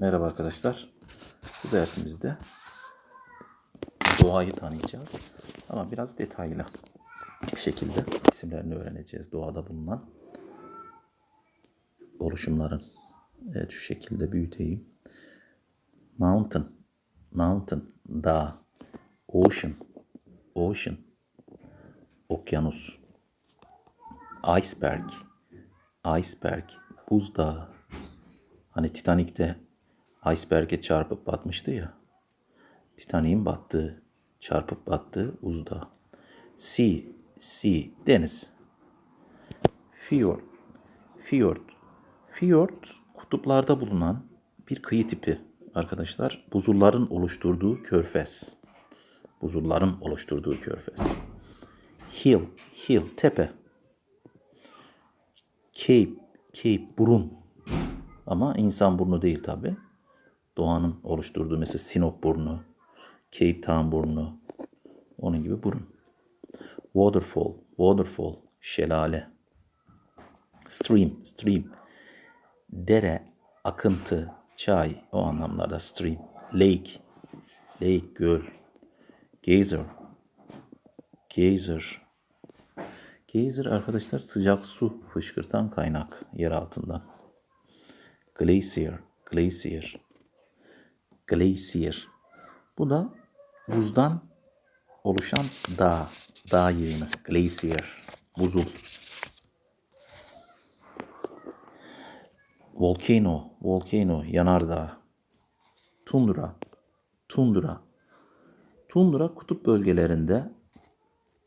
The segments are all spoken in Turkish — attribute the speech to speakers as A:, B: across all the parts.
A: Merhaba arkadaşlar. Bu dersimizde doğayı tanıyacağız. Ama biraz detaylı bir şekilde isimlerini öğreneceğiz. Doğada bulunan oluşumların. Evet şu şekilde büyüteyim. Mountain, mountain, dağ, ocean, ocean, okyanus, iceberg, iceberg, buzdağı, Hani Titanik'te iceberg'e çarpıp batmıştı ya. Titanik'in battığı, çarpıp battığı buzdağı. Sea, sea, deniz. Fjord, fjord. Fjord, kutuplarda bulunan bir kıyı tipi arkadaşlar. Buzulların oluşturduğu körfez. Buzulların oluşturduğu körfez. Hill, hill, tepe. Cape, cape, burun. Ama insan burnu değil tabi. Doğanın oluşturduğu mesela Sinop burnu, Cape Town burnu, onun gibi burun. Waterfall, waterfall, şelale. Stream, stream. Dere, akıntı, çay o anlamlarda stream. Lake, lake, göl. Geyser, geyser. Geyser arkadaşlar sıcak su fışkırtan kaynak yer altından. Glacier, glacier, glacier. Bu da buzdan oluşan dağ, dağ yığını, glacier, buzul. Volcano, volcano, yanardağ. Tundra, tundra. Tundra kutup bölgelerinde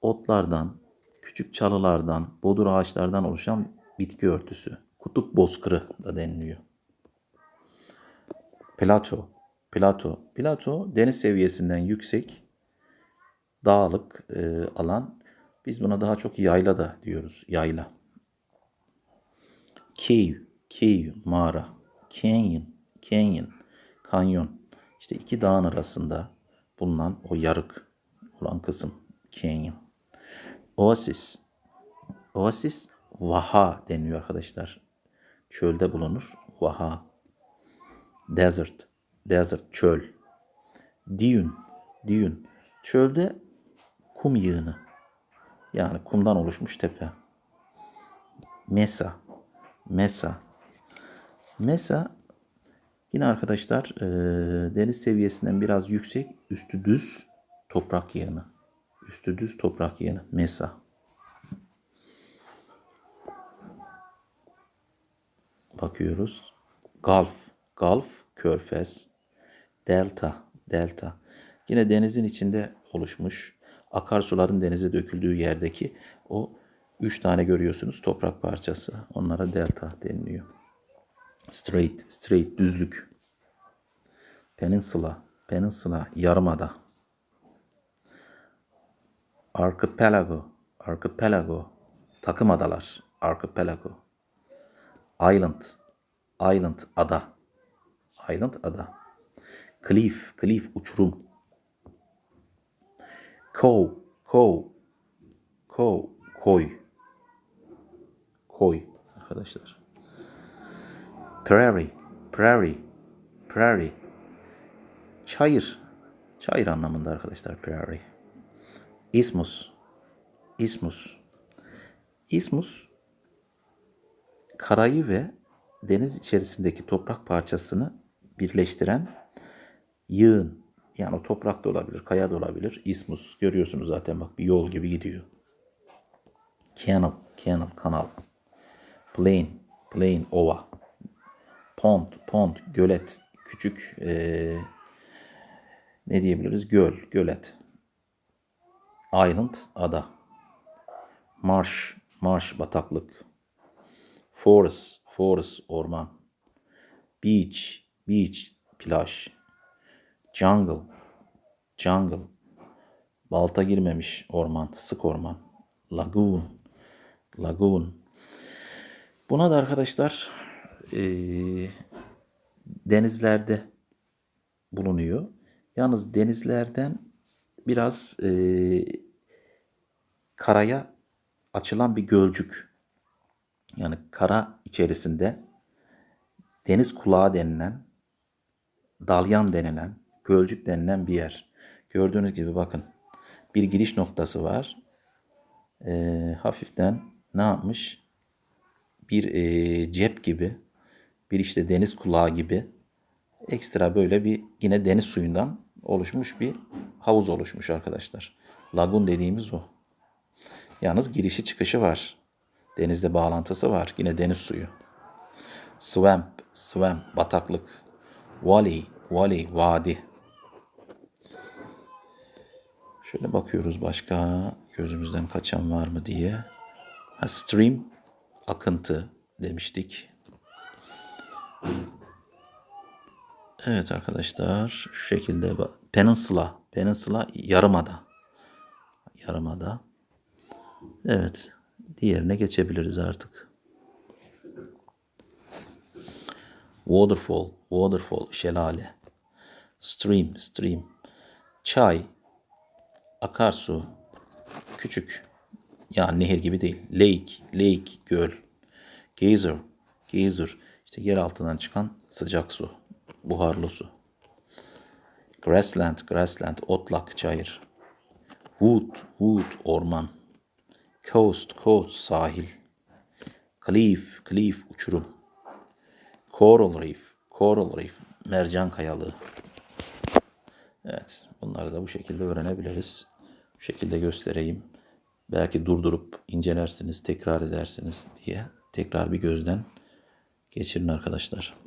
A: otlardan, küçük çalılardan, bodur ağaçlardan oluşan bitki örtüsü. Kutup bozkırı da deniliyor. Plato, plato, plato deniz seviyesinden yüksek dağlık e, alan. Biz buna daha çok yayla da diyoruz. Yayla. Cave, cave, mağara. Canyon, canyon, kanyon. İşte iki dağın arasında bulunan o yarık olan kısım canyon. Oasis, oasis vaha deniyor arkadaşlar. Çölde bulunur. Vaha. Desert, desert, çöl. Dune, dune. Çölde kum yığını. Yani kumdan oluşmuş tepe. Mesa, mesa. Mesa yine arkadaşlar e, deniz seviyesinden biraz yüksek, üstü düz toprak yığını. Üstü düz toprak yığını. Mesa. Bakıyoruz. Gulf, Gulf, Körfez, Delta, Delta. Yine denizin içinde oluşmuş akarsuların denize döküldüğü yerdeki o üç tane görüyorsunuz toprak parçası. Onlara delta deniliyor. Straight, straight, düzlük. Peninsula, peninsula, yarımada. Archipelago, archipelago, takım adalar, archipelago. Island, island, ada. Island, ada. Cliff, cliff, uçurum. Cove, cove, cove, koy. Koy arkadaşlar. Prairie, prairie, prairie. Çayır. Çayır anlamında arkadaşlar prairie. Isthmus, isthmus. Isthmus karayı ve deniz içerisindeki toprak parçasını birleştiren yığın. Yani o toprak da olabilir, kaya da olabilir. Isthmus görüyorsunuz zaten bak bir yol gibi gidiyor. Canal, canal, kanal. Plain, plain, ova. Pond, pond, gölet. Küçük ee, ne diyebiliriz? Göl, gölet. Island, ada. Marsh, marsh, bataklık. Forest, forest, orman. Beach, beach, plaj. Jungle, jungle. Balta girmemiş orman, sık orman. Lagoon, lagoon. Buna da arkadaşlar eee, denizlerde bulunuyor. Yalnız denizlerden biraz eee, karaya açılan bir gölcük. Yani kara içerisinde deniz kulağı denilen dalyan denilen, gölcük denilen bir yer. Gördüğünüz gibi bakın bir giriş noktası var. Ee, hafiften ne yapmış? Bir ee, cep gibi, bir işte deniz kulağı gibi ekstra böyle bir yine deniz suyundan oluşmuş bir havuz oluşmuş arkadaşlar. Lagun dediğimiz o. Yalnız girişi çıkışı var. Denizle bağlantısı var. Yine deniz suyu. Swamp, swamp, bataklık. Valley, valley, vadi. Şöyle bakıyoruz başka gözümüzden kaçan var mı diye. Ha, stream, akıntı demiştik. Evet arkadaşlar şu şekilde peninsula, peninsula yarımada. Yarımada. Evet. Diğerine geçebiliriz artık. Waterfall, waterfall, şelale. Stream, stream. Çay, akarsu, küçük. Yani nehir gibi değil. Lake, lake, göl. Geyser, geyser. İşte yer altından çıkan sıcak su. Buharlı su. Grassland, grassland, otlak, çayır. Wood, wood, orman. Coast, coast, sahil. Cliff, cliff, uçurum. Coral reef, coral reef, mercan kayalığı. Evet, bunları da bu şekilde öğrenebiliriz. Bu şekilde göstereyim. Belki durdurup incelersiniz, tekrar edersiniz diye tekrar bir gözden geçirin arkadaşlar.